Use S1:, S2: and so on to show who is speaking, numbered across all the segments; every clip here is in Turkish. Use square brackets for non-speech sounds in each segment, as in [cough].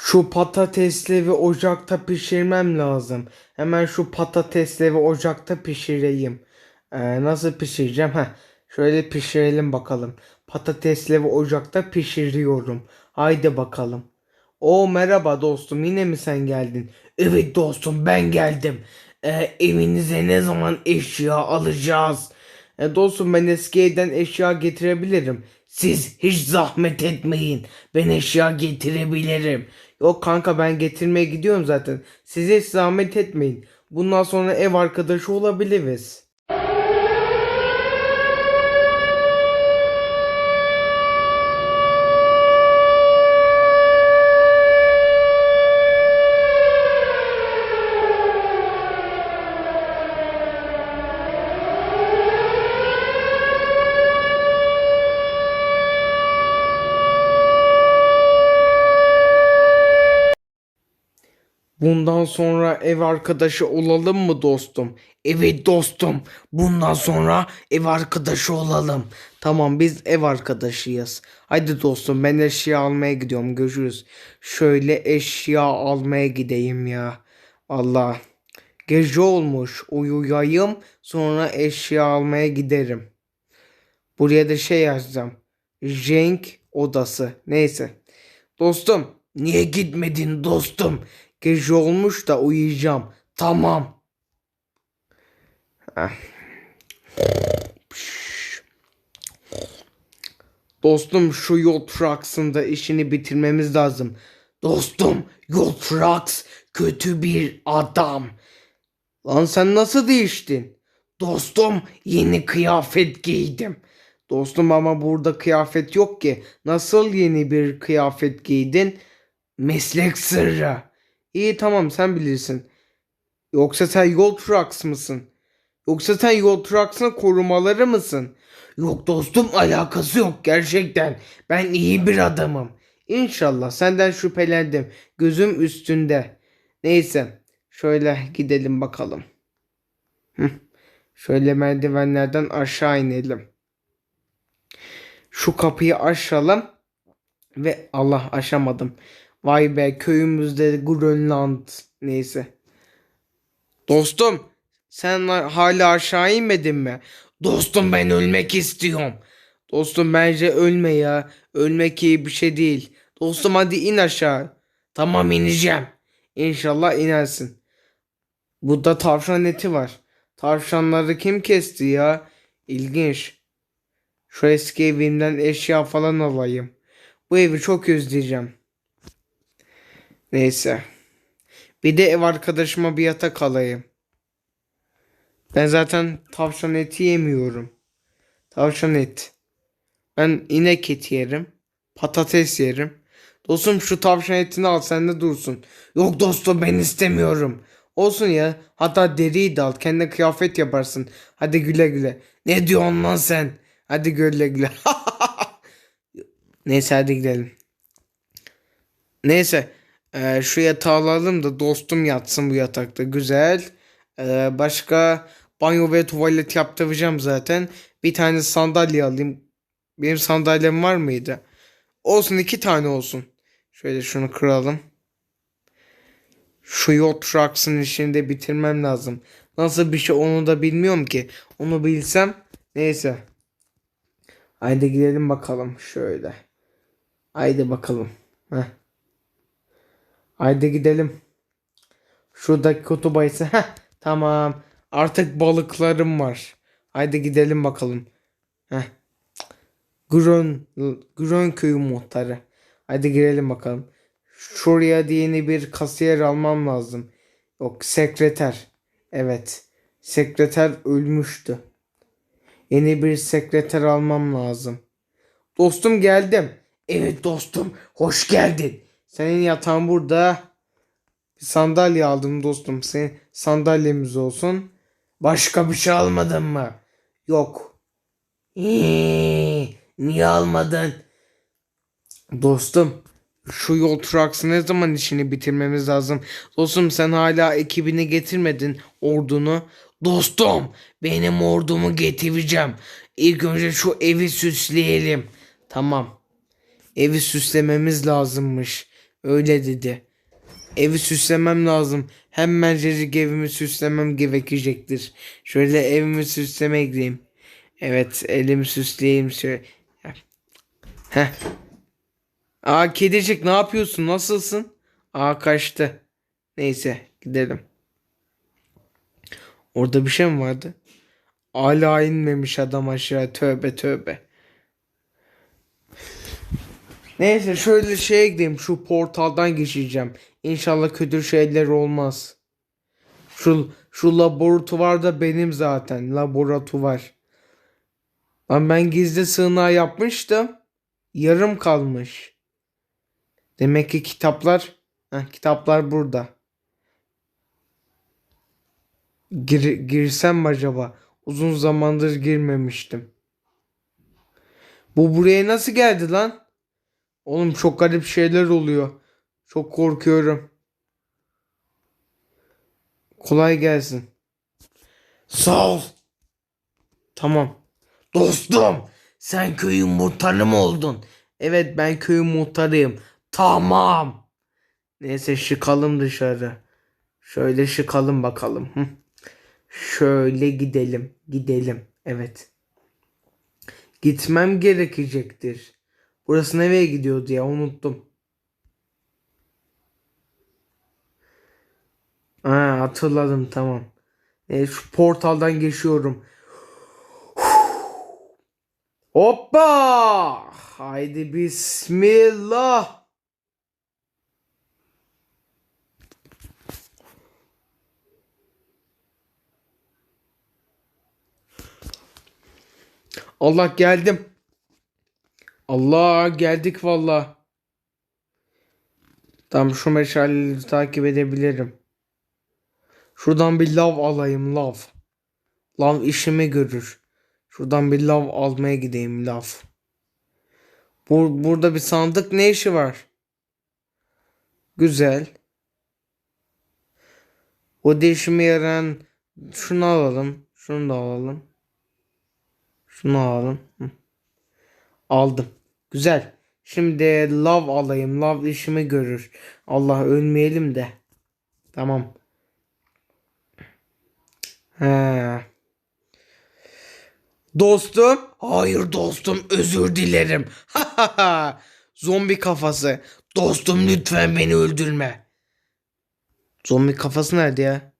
S1: Şu patatesleri ocakta pişirmem lazım. Hemen şu patatesleri ocakta pişireyim. Ee, nasıl pişireceğim? Heh, şöyle pişirelim bakalım. Patatesleri ocakta pişiriyorum. Haydi bakalım. O merhaba dostum yine mi sen geldin? Evet dostum ben geldim. Ee, evinize ne zaman eşya alacağız? E, dostum ben eski evden eşya getirebilirim. Siz hiç zahmet etmeyin. Ben eşya getirebilirim. Yok kanka ben getirmeye gidiyorum zaten. Siz hiç zahmet etmeyin. Bundan sonra ev arkadaşı olabiliriz. Bundan sonra ev arkadaşı olalım mı dostum? Evet dostum. Bundan sonra ev arkadaşı olalım. Tamam biz ev arkadaşıyız. Hadi dostum ben eşya almaya gidiyorum. Görüşürüz. Şöyle eşya almaya gideyim ya. Allah. Gece olmuş. Uyuyayım sonra eşya almaya giderim. Buraya da şey yazacağım. Jenk odası. Neyse. Dostum. Niye gitmedin dostum? Gece olmuş da uyuyacağım. Tamam. Heh. Dostum şu yol Trucks'ın işini bitirmemiz lazım. Dostum yol Trucks kötü bir adam. Lan sen nasıl değiştin? Dostum yeni kıyafet giydim. Dostum ama burada kıyafet yok ki. Nasıl yeni bir kıyafet giydin? Meslek sırrı. İyi tamam sen bilirsin. Yoksa sen yol trucks mısın? Yoksa sen yol trucks'ın korumaları mısın? Yok dostum alakası yok gerçekten. Ben iyi bir adamım. İnşallah senden şüphelendim. Gözüm üstünde. Neyse şöyle gidelim bakalım. Hı. Şöyle merdivenlerden aşağı inelim. Şu kapıyı aşalım. Ve Allah aşamadım. Vay be köyümüzde Grönland neyse. Dostum sen hala aşağı inmedin mi? Dostum ben ölmek istiyorum. Dostum bence ölme ya. Ölmek iyi bir şey değil. Dostum hadi in aşağı. Tamam ineceğim. İnşallah inersin. Burada tavşan eti var. Tavşanları kim kesti ya? İlginç. Şu eski evimden eşya falan alayım. Bu evi çok özleyeceğim. Neyse. Bir de ev arkadaşıma bir yatak alayım. Ben zaten tavşan eti yemiyorum. Tavşan et. Ben inek eti yerim. Patates yerim. Dostum şu tavşan etini al sen de dursun. Yok dostum ben istemiyorum. Olsun ya. Hatta deriyi de al. Kendine kıyafet yaparsın. Hadi güle güle. Ne diyorsun lan sen? Hadi güle güle. [laughs] Neyse hadi gidelim. Neyse. Ee, şu yatağı alalım da dostum yatsın bu yatakta. Güzel. Ee, başka banyo ve tuvalet yaptıracağım zaten. Bir tane sandalye alayım. Benim sandalyem var mıydı? Olsun iki tane olsun. Şöyle şunu kıralım. Şu yol trucks'ın işini de bitirmem lazım. Nasıl bir şey onu da bilmiyorum ki. Onu bilsem neyse. Haydi gidelim bakalım şöyle. Haydi bakalım. Heh. Haydi gidelim. Şuradaki kutu bayısı. Heh, tamam. Artık balıklarım var. Haydi gidelim bakalım. Heh. Grön, Grön köyü muhtarı. Haydi girelim bakalım. Şuraya yeni bir kasiyer almam lazım. Yok sekreter. Evet. Sekreter ölmüştü. Yeni bir sekreter almam lazım. Dostum geldim. Evet dostum hoş geldin. Senin yatağın burada. Bir sandalye aldım dostum. Senin sandalyemiz olsun. Başka bir şey almadın mı? Yok. Eee, niye almadın? Dostum şu yol trucks'ı ne zaman işini bitirmemiz lazım? Dostum sen hala ekibini getirmedin ordunu. Dostum benim ordumu getireceğim. İlk önce şu evi süsleyelim. Tamam. Evi süslememiz lazımmış. Öyle dedi. Evi süslemem lazım. Hemencecik evimi süslemem gerekecektir. Şöyle evimi süslemeye gideyim. Evet elimi süsleyeyim şöyle. Heh. Aa kedicik ne yapıyorsun? Nasılsın? Aa kaçtı. Neyse gidelim. Orada bir şey mi vardı? Hala inmemiş adam aşağı. Tövbe tövbe. Neyse şöyle şeye gideyim. Şu portaldan geçeceğim. İnşallah kötü şeyler olmaz. Şu, şu laboratuvar da benim zaten. Laboratuvar. Lan ben gizli sığınağı yapmıştım. Yarım kalmış. Demek ki kitaplar Heh, kitaplar burada. Gir, girsem mi acaba? Uzun zamandır girmemiştim. Bu buraya nasıl geldi lan? Oğlum çok garip şeyler oluyor. Çok korkuyorum. Kolay gelsin. Sağ ol. Tamam. Dostum, sen köyün muhtarı mı oldun? Evet, ben köyün muhtarıyım. Tamam. Neyse çıkalım dışarı. Şöyle çıkalım bakalım. Hı. Şöyle gidelim. Gidelim. Evet. Gitmem gerekecektir. Burası nereye gidiyordu ya unuttum. Ha, hatırladım tamam. E, şu portaldan geçiyorum. Hoppa! Haydi bismillah. Allah geldim. Allah geldik valla. Tam şu meşaleleri takip edebilirim. Şuradan bir lav alayım lav. Lav işimi görür. Şuradan bir lav almaya gideyim lav. Bur burada bir sandık ne işi var? Güzel. O değişime yarayan şunu alalım. Şunu da alalım. Şunu alalım. Hı. Aldım. Güzel. Şimdi lav alayım. Lav işimi görür. Allah ölmeyelim de. Tamam. He. Dostum. Hayır dostum özür dilerim. [laughs] Zombi kafası. Dostum lütfen beni öldürme. Zombi kafası nerede ya?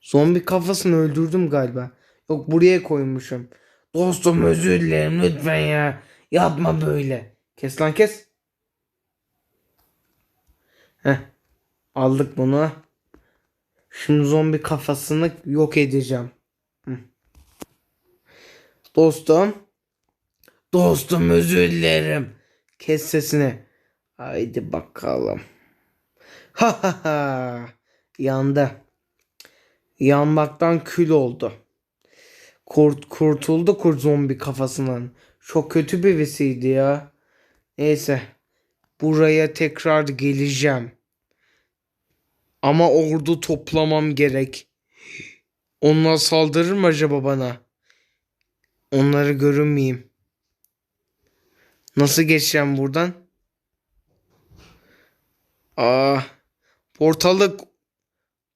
S1: Zombi kafasını öldürdüm galiba. Yok buraya koymuşum. Dostum özür dilerim lütfen ya. Yapma böyle. Kes lan kes. Heh. Aldık bunu. Şimdi zombi kafasını yok edeceğim. Dostum. Dostum özür dilerim. Kes sesini. Haydi bakalım. Ha ha ha. Yandı. Yanmaktan kül oldu. Kurt kurtuldu kurt zombi kafasından. Çok kötü bir vesiydi ya. Neyse. Buraya tekrar geleceğim. Ama ordu toplamam gerek. Onlar saldırır mı acaba bana? Onları görünmeyeyim. Nasıl geçeceğim buradan? Aa, portalı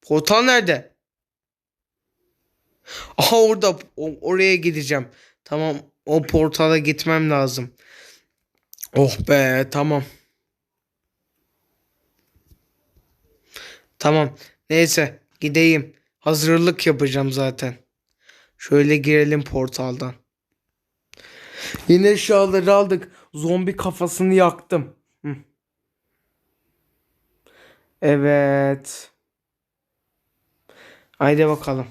S1: portal nerede? Aha orada oraya gideceğim. Tamam o portala gitmem lazım. Oh be tamam. Tamam neyse gideyim. Hazırlık yapacağım zaten. Şöyle girelim portaldan. Yine eşyaları aldık. Zombi kafasını yaktım. Evet. Haydi bakalım.